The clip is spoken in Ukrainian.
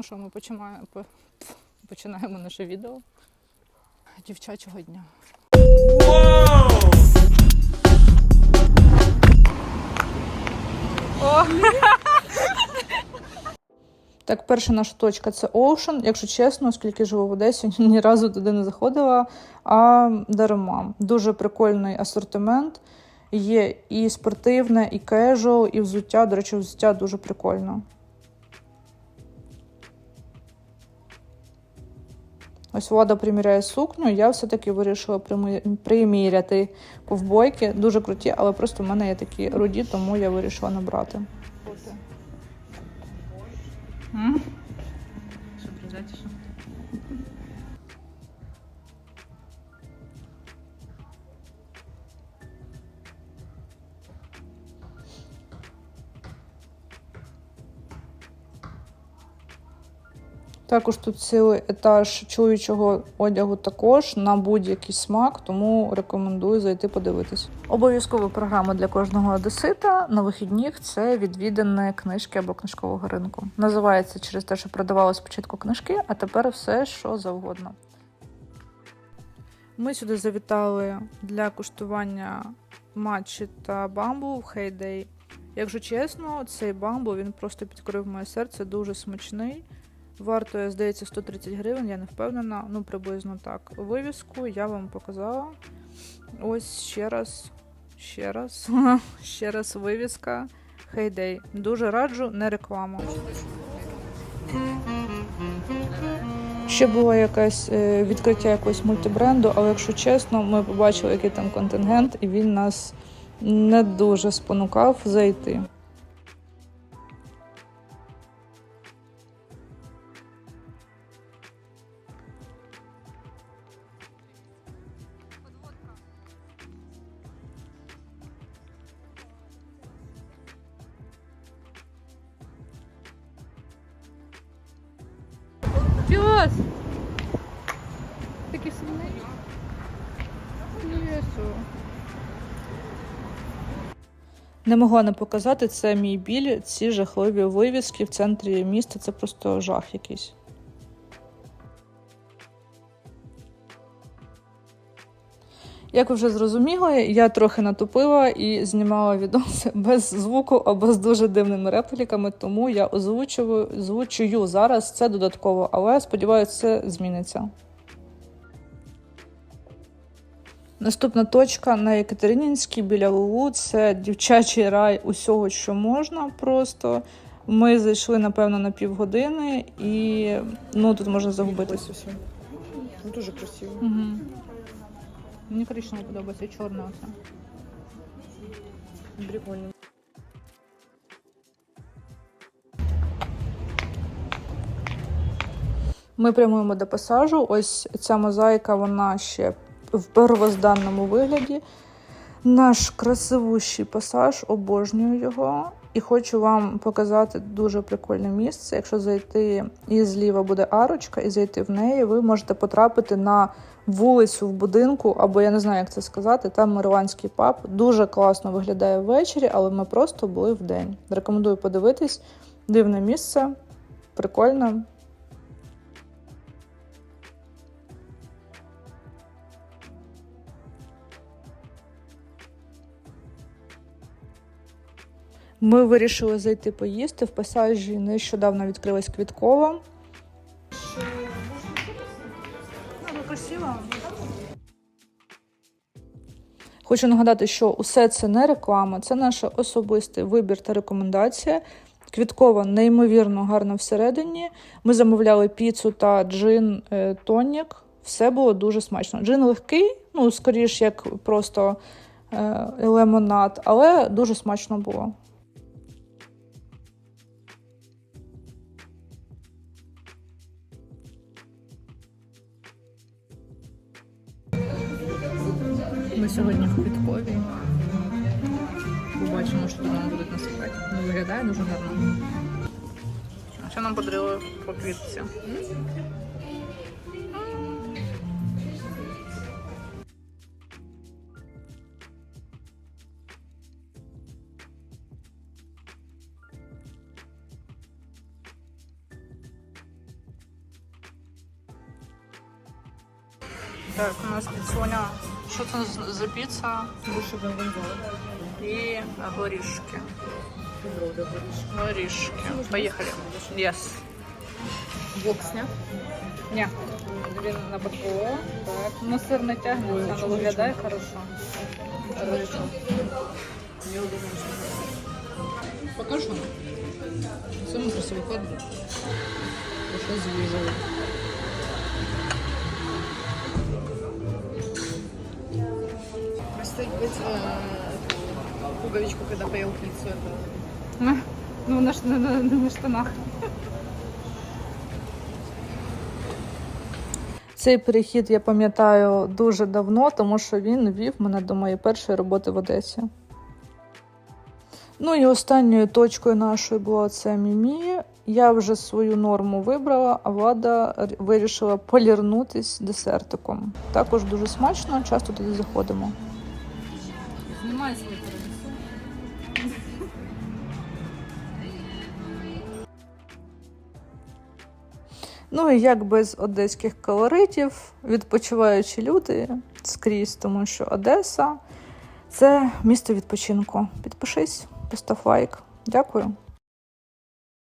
Ну що, ми починаємо, починаємо наше відео дівчачого дня. Так, перша наша точка це Ocean. Якщо чесно, оскільки живу в Одесі, ні разу туди не заходила. А дарма. Дуже прикольний асортимент. Є і спортивне, і кежуал, і взуття. До речі, взуття дуже прикольно. Ось вода приміряє сукню, я все-таки вирішила примі- приміряти ковбойки. Дуже круті, але просто в мене є такі руді, тому я вирішила набрати. Щоб Також тут цілий етаж чоловічого одягу також на будь-який смак, тому рекомендую зайти подивитись. Обов'язкова програма для кожного одесита на вихідних це відвідане книжки або книжкового ринку. Називається через те, що продавали спочатку книжки, а тепер все, що завгодно. Ми сюди завітали для куштування матчі та бамбу в Хейдей. Якщо чесно, цей бамбу він просто підкорив моє серце, дуже смачний. Вартує, здається, 130 гривень, я не впевнена. Ну, приблизно так. Вивіску я вам показала. Ось ще раз, ще раз, ще раз вивіска. Хейдей. Дуже раджу, не реклама. Ще було якесь е, відкриття якогось мультибренду, але якщо чесно, ми побачили, який там контингент, і він нас не дуже спонукав зайти. Пес! Такий сумний. Лісу. Не могла не показати це мій біль, ці жахливі вивіски в центрі міста. Це просто жах якийсь. Як ви вже зрозуміли, я трохи натупила і знімала відоси без звуку або з дуже дивними репліками, тому я озвучую, озвучую зараз це додатково, але сподіваюся, це зміниться. Наступна точка на Екатеринінській біля Лулу це дівчачий рай усього, що можна. Просто ми зайшли, напевно, на півгодини, і ну тут можна загубитися. Ну, дуже красиво. Угу. Мені коричневий подобається, чорна чорне оце. Прикольно. Ми прямуємо до пасажу. Ось ця мозаїка, вона ще в первозданному вигляді. Наш красивущий пасаж, обожнюю його. І хочу вам показати дуже прикольне місце. Якщо зайти і зліва буде арочка, і зайти в неї, ви можете потрапити на вулицю в будинку, або я не знаю, як це сказати. Там мирландський паб. Дуже класно виглядає ввечері, але ми просто були в день. Рекомендую подивитись. Дивне місце, прикольне. Ми вирішили зайти поїсти. В пасажі нещодавно відкрилась квіткова. Хочу нагадати, що усе це не реклама, це наш особистий вибір та рекомендація. Квіткова неймовірно гарна всередині. Ми замовляли піцу та джин е, тонік. Все було дуже смачно. Джин легкий, ну скоріш як просто е, лимонад, але дуже смачно було. Ми сьогодні в Квіткові. Побачимо, що нам будуть насипати. Ну, Виглядає дуже гарно. А що нам подарили по квітці? Так, у нас під слоня що це за піца? І горішки. Горішки. Поїхали. Yes. Блок сняв. Ні, він на боку. Так. Ну, сир не тягнеться, але виглядає хорошо. Хорошо. Покажу. Саме красивий кадр. Що зрізали. Стоит быть пуговичку, когда поел пиццу. Это. Ну, на, на, на, на штанах. Цей перехід я пам'ятаю дуже давно, тому що він вів мене до моєї першої роботи в Одесі. Ну і останньою точкою нашої була це Мімі. Я вже свою норму вибрала, а влада вирішила полірнутись десертиком. Також дуже смачно, часто туди заходимо. Свій Ну і як без одеських колоритів, відпочиваючі люди скрізь, тому що Одеса це місто відпочинку. Підпишись, постав лайк. Дякую.